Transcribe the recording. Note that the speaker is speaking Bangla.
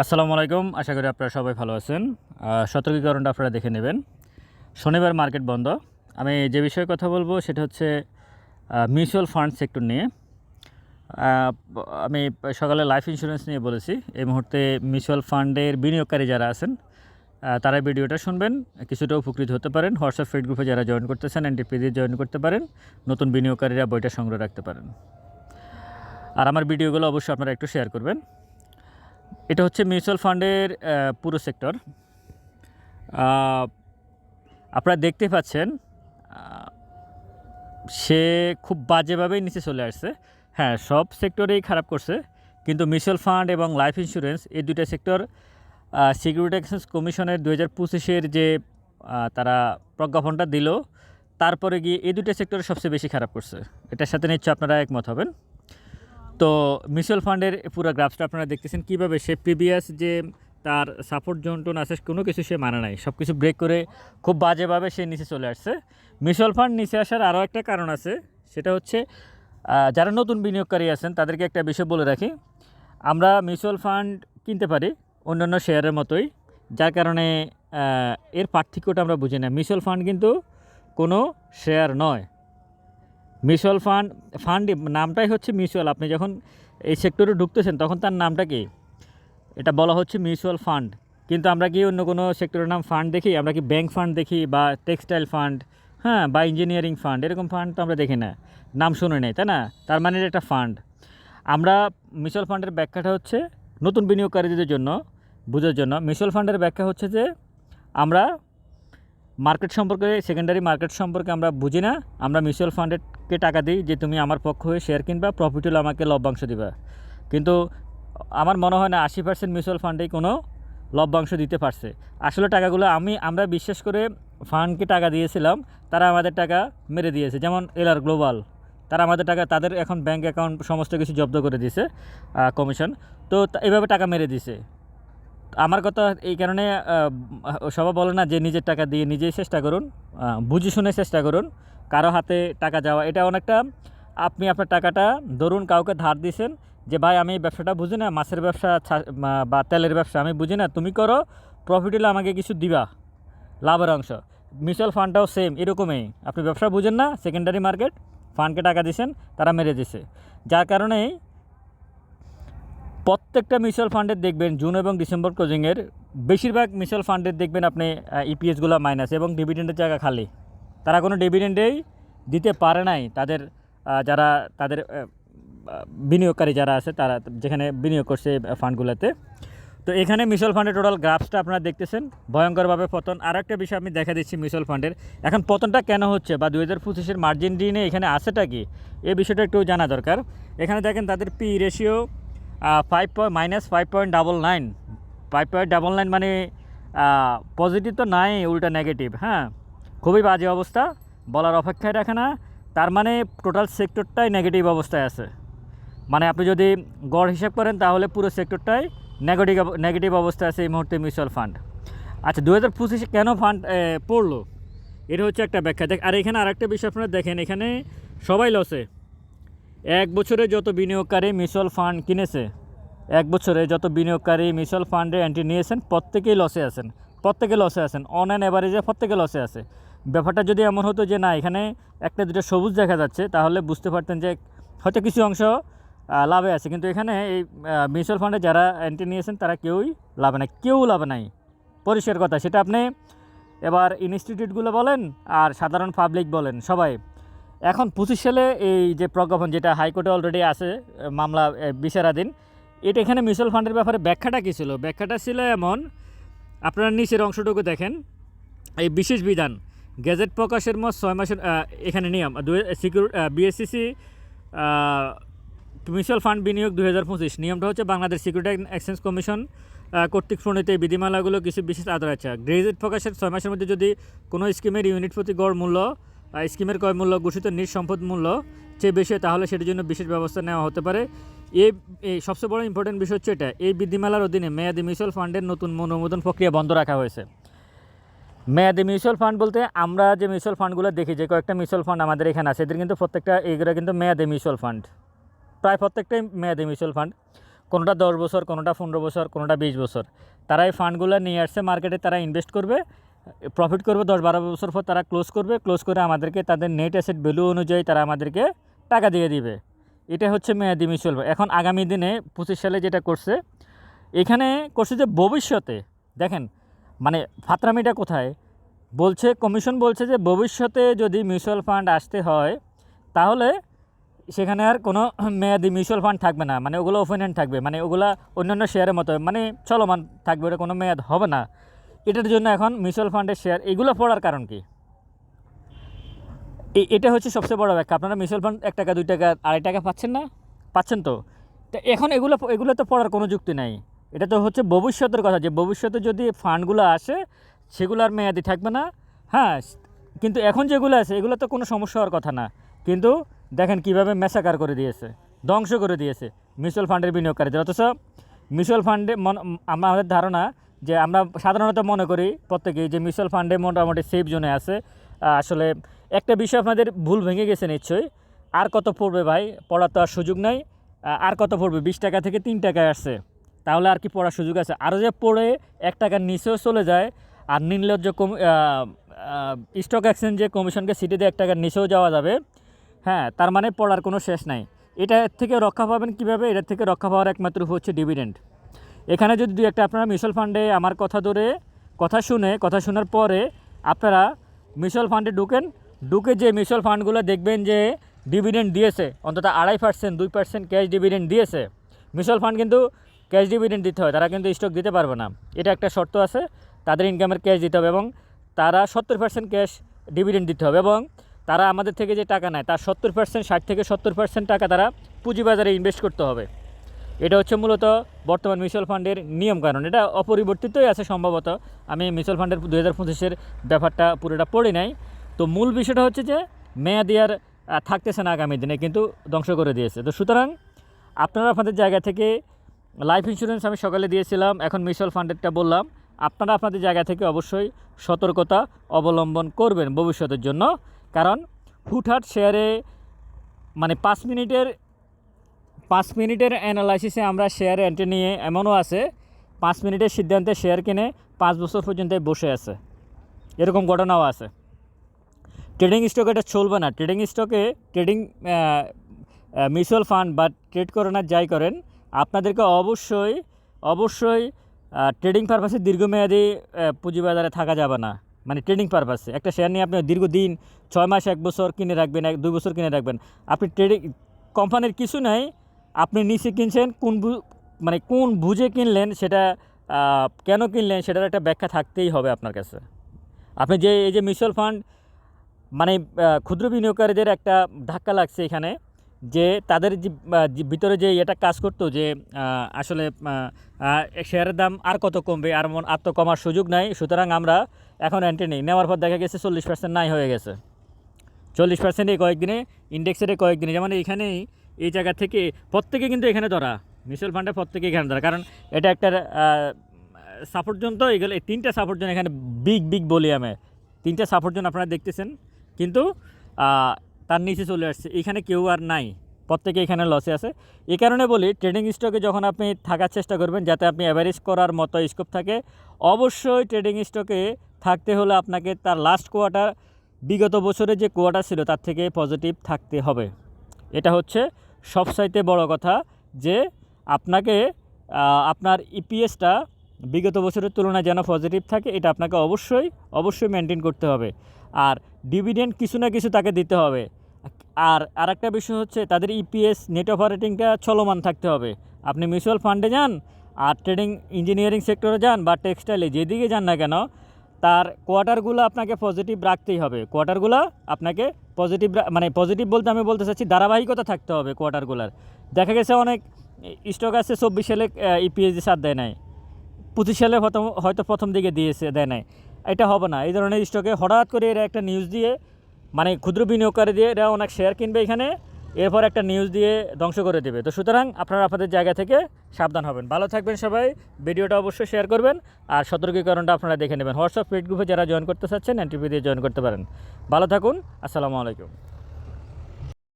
আসসালামু আলাইকুম, আশা করি আপনারা সবাই ভালো আছেন। সতর্কীকরণটা আপনারা দেখে নেবেন। শনিবার মার্কেট বন্ধ। আমি যে বিষয়ে কথা বলব সেটা হচ্ছে মিউচুয়াল ফান্ড সেক্টর নিয়ে। আমি সকালে লাইফ ইন্স্যুরেন্স নিয়ে বলেছি। এই মুহূর্তে মিউচুয়াল ফান্ডের বিনিয়োগকারী যারা আছেন তারা ভিডিওটা শুনবেন। কিছুটা উপকৃত হতে পারেন। হোয়াটসঅ্যাপ ফেড গ্রুপে যারা জয়েন করতেছেন, এনটিপি দিয়ে জয়েন করতে পারেন। নতুন বিনিয়োগকারীরা বইটা সংগ্রহ রাখতে পারেন। আর আমার ভিডিওগুলো অবশ্যই আপনারা একটু শেয়ার করবেন। এটা হচ্ছে মিউচুয়াল ফান্ডের পুরো সেক্টর। আপনারা দেখতে পাচ্ছেন সে খুব বাজেভাবেই নিচে চলে আসছে। হ্যাঁ সব সেক্টরেই খারাপ করছে, কিন্তু মিউচুয়াল ফান্ড এবং লাইফ ইন্স্যুরেন্স এই দুইটা সেক্টর সিকিউরিটি এক্সচেঞ্জ কমিশনের দু হাজার পঁচিশের যে তারা প্রজ্ঞাপনটা দিল, তারপরে গিয়ে এই দুটো সেক্টর সবচেয়ে বেশি খারাপ করছে। এটার সাথে নিশ্চয় আপনারা একমত হবেন। তো মিউচুয়াল ফান্ডের পুরো গ্রাফসটা আপনারা দেখতেছেন, কীভাবে সে প্রিভিয়াস যে তার সাপোর্ট জোন টোন আছে, কোনো কিছু সে মানে নাই। সব কিছু ব্রেক করে খুব বাজেভাবে সে নিচে চলে আসছে। মিউচুয়াল ফান্ড নিচে আসার আরও একটা কারণ আছে, সেটা হচ্ছে যারা নতুন বিনিয়োগকারী আছেন, তাদেরকে একটা বিষয় বলে রাখি। আমরা মিউচুয়াল ফান্ড কিনতে পারি অন্যান্য শেয়ারের মতোই, যার কারণে এর পার্থক্যটা আমরা বুঝি না। মিউচুয়াল ফান্ড কিন্তু কোনো শেয়ার নয়। মিউচুয়াল ফান্ড ফান্ড নামটাই হচ্ছে মিউচুয়াল। আপনি যখন এই সেক্টরে ঢুকতেছেন, তখন তার নামটা কি? এটা বলা হচ্ছে মিউচুয়াল ফান্ড। কিন্তু আমরা কি অন্য কোনো সেক্টরের নাম ফান্ড দেখি? আমরা কি ব্যাংক ফান্ড দেখি বা টেক্সটাইল ফান্ড হ্যাঁ বা ইঞ্জিনিয়ারিং ফান্ড? এরকম ফান্ড তো আমরা দেখি না। নাম শুনে নেই, তাই না? তার মানে এটা একটা ফান্ড। আমরা মিউচুয়াল ফান্ডের ব্যাখ্যাটা হচ্ছে নতুন বিনিয়োগকারীদের জন্য, বোঝার জন্য। মিউচুয়াল ফান্ডের ব্যাখ্যা হচ্ছে যে, আমরা মার্কেট সম্পর্কে সেকেন্ডারি মার্কেট সম্পর্কে আমরা বুঝি না। আমরা মিউচুয়াল ফান্ডেরকে টাকা দিই যে তুমি আমার পক্ষ হয়ে শেয়ার কিনবা প্রফিট হলে আমাকে লভ্যাংশ দিবা। কিন্তু আমার মনে হয় না আশি পার্সেন্ট মিউচুয়াল ফান্ডেই কোনো লভ্যাংশ দিতে পারছে। আসলে টাকাগুলো আমি, আমরা বিশ্বাস করে ফান্ডকে টাকা দিয়েছিলাম, তারা আমাদের টাকা মেরে দিয়েছে। যেমন এলআর গ্লোবাল তারা আমাদের টাকা, তাদের এখন ব্যাংক অ্যাকাউন্ট সমস্ত কিছু জব্দ করে দিয়েছে কমিশন তো এভাবে টাকা মেরে দিছে আমার কথা এই কারণে সবাই বলে না যে নিজের টাকা দিয়ে নিজেই চেষ্টা করুন বুঝে শুনে চেষ্টা করুন, কারও হাতে টাকা যাওয়া, এটা অনেকটা আপনি আপনার টাকাটা ধরুন কাউকে ধার দিয়েছেন যে, ভাই, আমি এই ব্যবসাটা বুঝি না, মাছের ব্যবসা বা তেলের ব্যবসা, আমি বুঝি না, তুমি করো প্রফিট হলে আমাকে কিছু দিবা, লাভের অংশ। মিউচুয়াল ফান্ডটাও সেম এরকমই। আপনি ব্যবসা বুঝেন না সেকেন্ডারি মার্কেট ফান্ডকে টাকা দিয়েছেন তারা মেরে দিছে। যার কারণেই প্রত্যেকটা মিউচুয়াল ফান্ডের দেখবেন জুন এবং ডিসেম্বর ক্লোজিংয়ের বেশিরভাগ মিউচুয়াল ফান্ডের দেখবেন আপনি ইপিএসগুলো মাইনাস এবং ডিভিডেন্ডের জায়গা খালি। তারা কোনো ডিভিডেন্ডেই দিতে পারে নাই। তাদের যারা, তাদের বিনিয়োগকারী যারা আছে, তারা যেখানে বিনিয়োগ করছে ফান্ডগুলোতে। তো এখানে মিউচুয়াল ফান্ডের টোটাল গ্রাফসটা আপনারা দেখতেছেন। ভয়ঙ্করভাবে পতন। আর একটা বিষয় আমি দেখা দিচ্ছি মিউচুয়াল ফান্ডের। এখন পতনটা কেন হচ্ছে বা দু হাজার পঁচিশের মার্জিন ডিনে এখানে আছেটা কি? এই বিষয়টা একটু জানা দরকার। এখানে দেখেন তাদের P ratio five point minus five point double nine five point double nine মানে পজিটিভ তো নাই, উল্টা নেগেটিভ হ্যাঁ। খুবই বাজে অবস্থা, বলার অপেক্ষায় রাখে না। তার মানে টোটাল সেক্টরটাই নেগেটিভ অবস্থায় আছে। মানে আপনি যদি গড় হিসাব করেন, তাহলে পুরো সেক্টরটাই নেগেটিভ নেগেটিভ অবস্থায় আছে এই মুহূর্তে মিউচুয়াল ফান্ড আচ্ছা দু হাজার পঁচিশে কেন ফান্ড পড়ল? এটা হচ্ছে একটা ব্যাখ্যা। দেখ, আর এখানে আরেকটা বিষয় আপনারা দেখেন, এখানে সবাই লসে এক বছরে যত বিনিয়োগকারী মিউচুয়াল ফান্ড কিনেছে, এক বছরে যত বিনিয়োগকারী মিউচুয়াল ফান্ডে এন্ট্রি নিয়েছেন প্রত্যেকেই লসে আছেন, প্রত্যেকে লসে আছেন অন অ্যান অ্যাভারেজে প্রত্যেকে লসে আছে। ব্যাপারটা যদি এমন হতো যে না, এখানে একটা দুটো সবুজ দেখা যাচ্ছে, তাহলে বুঝতে পারতেন যে হয়তো কিছু অংশ লাভে আছে। কিন্তু এখানে এই মিউচুয়াল ফান্ডে যারা এন্ট্রি নিয়েছেন, তারা কেউই লাভে নাই, কেউ লাভে নাই। পরিষ্কার কথা, সেটা আপনি এবার ইনস্টিটিউটগুলো বলেন, আর সাধারণ পাবলিক বলেন, সবাই। এখন পঁচিশ সালে এই যে প্রজ্ঞাপন যেটা হাইকোর্টে অলরেডি আছে, মামলা বিচারাধীন, এটা এখানে মিউচুয়াল ফান্ডের ব্যাপারে ব্যাখ্যাটা কী ছিল? ব্যাখ্যাটা ছিল এমন, আপনারা নিচের অংশটুকু দেখেন, এই বিশেষ বিধান, গেজেট প্রকাশের মত ছয় মাসের এখানে নিয়ম সিকিউর বিএসসিসি মিউচুয়াল ফান্ড বিনিয়োগ দুই হাজার পঁচিশ, নিয়মটা হচ্ছে বাংলাদেশ সিকিউরিটি এক্সচেঞ্জ কমিশন কর্তৃক প্রণীত এই বিধিমালাগুলো কিছু বিশেষ আদর আছে গ্রেজেট প্রকাশের ছয় মাসের মধ্যে যদি কোনো স্কিমের ইউনিট প্রতি গড় মূল্য স্কিমের ক্রয় মূল্য, ঘোষিত নিজ সম্পদ মূল্য চেয়ে বেশি তাহলে সেটির জন্য বিশেষ ব্যবস্থা নেওয়া হতে পারে। এই এই সবচেয়ে বড় ইম্পর্টেন্ট বিষয় হচ্ছে এটা, এই বিধিমালার অধীনে মেয়াদি মিউচুয়াল ফান্ডের নতুন অনুমোদন প্রক্রিয়া বন্ধ রাখা হয়েছে। মেয়াদি মিউচুয়াল ফান্ড বলতে আমরা যে মিউচুয়াল ফান্ডগুলো দেখি, যে কয়েকটা মিউচুয়াল ফান্ড আমাদের এখানে আছে, এদের কিন্তু প্রত্যেকটা এইগুলো কিন্তু মেয়াদি মিউচুয়াল ফান্ড। প্রায় প্রত্যেকটাই মেয়াদি মিউচুয়াল ফান্ড, কোনোটা দশ বছর, কোনোটা পনেরো বছর, কোনোটা বিশ বছর। তারা এই ফান্ডগুলো নিয়ে আসছে, মার্কেটে তারা ইনভেস্ট করবে প্রফিট করবে, দশ বারো বছর পর তারা ক্লোজ করবে ক্লোজ করে আমাদেরকে তাদের নেট অ্যাসেট ভ্যালু অনুযায়ী তারা আমাদেরকে টাকা দিয়ে দিবে। এটা হচ্ছে মেয়াদি মিউচুয়াল ফান্ড। এখন আগামী দিনে পঁচিশ সালে যেটা করছে, এখানে করছে যে ভবিষ্যতে, দেখেন মানে ফাতরামিটা কোথায়? বলছে কমিশন বলছে যে ভবিষ্যতে যদি মিউচুয়াল ফান্ড আসতে হয়, তাহলে সেখানে আর কোনো মেয়াদি মিউচুয়াল ফান্ড থাকবে না। মানে ওগুলো ওপেন থাকবে। মানে ওগুলো অন্যান্য শেয়ারের মতো মানে চলমান থাকবে, ওটা কোনো মেয়াদ হবে না। এটার জন্য এখন মিউচুয়াল ফান্ডের শেয়ার এগুলো পড়ার কারণ কি? এটা হচ্ছে সবচেয়ে বড় ব্যাখ্যা। আপনারা মিউচুয়াল ফান্ড এক টাকা, দুই টাকা, আড়াই টাকা পাচ্ছেন না? পাচ্ছেন তো? তো এখন এগুলো এগুলো তো পড়ার কোনো যুক্তি নাই। এটা তো হচ্ছে ভবিষ্যতের কথা যে ভবিষ্যতে যদি ফান্ডগুলো আসে, সেগুলো আর মেয়াদি থাকবে না। হ্যাঁ কিন্তু এখন যেগুলো আছে, এগুলো তো কোনো সমস্যা হওয়ার কথা না। কিন্তু দেখেন কীভাবে মেসাকার করে দিয়েছে, ধ্বংস করে দিয়েছে মিউচুয়াল ফান্ডের বিনিয়োগকারীদের। অথচ মিউচুয়াল ফান্ডে মন আমাদের ধারণা যে আমরা সাধারণত মনে করি প্রত্যেকেই যে মিউচুয়াল ফান্ডে মোটামুটি সেফ জোনে আছে। আসলে একটা বিষয় আপনাদের ভুল ভেঙে গেছে নিশ্চয়ই। আর কত পড়বে ভাই? পড়ার তো আর সুযোগ নাই। আর কত পড়বে? বিশ টাকা থেকে তিন টাকায় আসছে। তাহলে আর কি পড়ার সুযোগ আছে? আরও যে পড়ে এক টাকার নিচেও চলে যায়, আর নির্লজ্জ কম স্টক এক্সচেঞ্জে কমিশনকে সিটি দিয়ে এক টাকার নিচেও যাওয়া যাবে হ্যাঁ তার মানে পড়ার কোনো শেষ নাই। এটা থেকে রক্ষা পাবেন কীভাবে? এটার থেকে রক্ষা পাওয়ার একমাত্র হচ্ছে ডিভিডেন্ড এখানে যদি দুই একটা আপনারা মিউচুয়াল ফান্ডে আমার কথা ধরে, কথা শুনে, কথা শোনার পরে আপনারা মিউচুয়াল ফান্ডে ঢুকেন। ঢুকে যে মিউচুয়াল ফান্ডগুলো দেখবেন যে ডিভিডেন্ড দিয়েছে, অন্তত আড়াই পার্সেন্ট দুই পার্সেন্ট ক্যাশ ডিভিডেন্ড দিয়েছে। মিউচুয়াল ফান্ড কিন্তু ক্যাশ ডিভিডেন্ড দিতে হয়, তারা কিন্তু স্টক দিতে পারবে না। এটা একটা শর্ত আছে, তাদের ইনকামের ক্যাশ দিতে হবে এবং তারা সত্তর পার্সেন্ট ক্যাশ ডিভিডেন্ড দিতে হবে এবং তারা আমাদের থেকে যে টাকা নেয়, তার সত্তর পার্সেন্ট ষাট থেকে সত্তর পার্সেন্ট টাকা তারা পুঁজিবাজারে ইনভেস্ট করতে হবে। এটা হচ্ছে মূলত বর্তমান মিউচুয়াল ফান্ডের নিয়ম কারণ এটা অপরিবর্তিতই আছে সম্ভবত। আমি মিউচুয়াল ফান্ডের দু হাজার পঁচিশের ব্যাপারটা পুরোটা পড়ি নাই। তো মূল বিষয়টা হচ্ছে যে, মেয়াদি আর থাকতেছে না আগামী দিনে, কিন্তু ধ্বংস করে দিয়েছে। তো সুতরাং আপনারা আপনাদের জায়গা থেকে লাইফ ইন্স্যুরেন্স আমি সকালে দিয়েছিলাম, এখন মিউচুয়াল ফান্ডেরটা বললাম। আপনারা আপনাদের জায়গা থেকে অবশ্যই সতর্কতা অবলম্বন করবেন ভবিষ্যতের জন্য। কারণ হুটহাট শেয়ারে মানে পাঁচ মিনিটের পাঁচ মিনিটের অ্যানালাইসিসে আমরা শেয়ার এন্ট্রি নিয়ে এমনও আছে, পাঁচ মিনিটের সিদ্ধান্তে শেয়ার কিনে পাঁচ বছর পর্যন্ত বসে আছে। এরকম ঘটনাও আছে। ট্রেডিং স্টকে এটা চলবে না। ট্রেডিং স্টকে ট্রেডিং মিউচুয়াল ফান্ড বা ট্রেড করেন আর যাই করেন, আপনাদেরকে অবশ্যই অবশ্যই ট্রেডিং পারপাসে দীর্ঘমেয়াদী পুঁজিবাজারে থাকা যাবে না। মানে ট্রেডিং পারপাসে একটা শেয়ার নিয়ে আপনি দীর্ঘদিন, ছয় মাস, এক বছর কিনে রাখবেন, এক, দুই বছর কিনে রাখবেন। আপনি ট্রেডিং কোম্পানির কিছু নাই আপনি নিচে কিনছেন, কোন মানে কোন বুঝে কিনলেন সেটা কেন কিনলেন সেটার একটা ব্যাখ্যা থাকতেই হবে আপনার কাছে। আপনি যে, এই যে মিউচুয়াল ফান্ড মানে ক্ষুদ্র বিনিয়োগকারীদের একটা ধাক্কা লাগছে এখানে যে তাদের যে ভিতরে যে এটা কাজ করতো যে আসলে শেয়ারের দাম আর কত কমবে, আর মন, আর তো কমার সুযোগ নাই, সুতরাং আমরা এখন এন্ট্রি নেই। নেওয়ার পর দেখা গেছে চল্লিশ পার্সেন্ট নাই হয়ে গেছে। চল্লিশ পার্সেন্ট এই কয়েকদিনে ইন্ডেক্সের কয়েকদিনে, যেমন এইখানেই এই জায়গা থেকে প্রত্যেকে কিন্তু এখানে ধরা। মিউচুয়াল ফান্ডে প্রত্যেকে এখানে ধরা। কারণ এটা একটা সাপোর্ট জোন তো, এগুলো তিনটা সাপোর্ট জোন এখানে বিগ বিগ ভলিউমে তিনটা সাপোর্ট জোন আপনারা দেখতেছেন। কিন্তু তার নিচে চলে আসছে। এখানে কেউ আর নাই। প্রত্যেকে এখানে লসে আছে। এই কারণে বলি ট্রেডিং স্টকে যখন আপনি থাকার চেষ্টা করবেন, যাতে আপনি অ্যাভারেজ করার মতো স্কোপ থাকে, অবশ্যই ট্রেডিং স্টকে থাকতে হলে আপনাকে তার লাস্ট কোয়ার্টার বিগত বছরে যে কোয়ার্টার ছিল, তার থেকে পজিটিভ থাকতে হবে। এটা হচ্ছে সবসাইতে বড় কথা যে আপনাকে আপনার ইপিএসটা বিগত বছরের তুলনায় যেন পজিটিভ থাকে, এটা আপনাকে অবশ্যই অবশ্যই মেনটেন করতে হবে। আর ডিভিডেন্ড কিছু না কিছু তাকে দিতে হবে। আর আরেকটা বিষয় হচ্ছে তাদের ইপিএস নেট অপারেটিংটা চলমান থাকতে হবে। আপনি মিউচুয়াল ফান্ডে যান, আর ট্রেডিং ইঞ্জিনিয়ারিং সেক্টরে যান বা টেক্সটাইলে যেদিকে যান না কেন তার কোয়ার্টারগুলো আপনাকে পজিটিভ রাখতেই হবে। কোয়ার্টারগুলো আপনাকে পজিটিভ মানে পজিটিভ বলতে আমি বলতে চাচ্ছি ধারাবাহিকতা থাকতে হবে কোয়ার্টারগুলোর দেখা গেছে অনেক স্টক আছে চব্বিশ সালে ইপিএস সাথ দেয় নাই। পঁচিশ সালে হয়তো প্রথম দিকে দিয়েছে, দেয় নাই। এটা হবে না। এই ধরনের স্টকে হঠাৎ করে এরা একটা নিউজ দিয়ে মানে ক্ষুদ্র বিনিয়োগকারী দিয়ে এরা অনেক শেয়ার কিনবে এখানে। এরপর একটা নিউজ দিয়ে ধ্বংস করে দেবে। তো সুতরাং আপনারা আপনাদের জায়গা থেকে সাবধান হবেন। ভালো থাকবেন সবাই। ভিডিওটা অবশ্যই শেয়ার করবেন। আর সতর্কীকরণটা আপনারা দেখে নেবেন। হোয়াটসঅ্যাপ পেড গ্রুপে যারা জয়েন করতে চাচ্ছেন এনটিপি দিয়ে জয়েন করতে পারেন। ভালো থাকুন। আসসালামু আলাইকুম।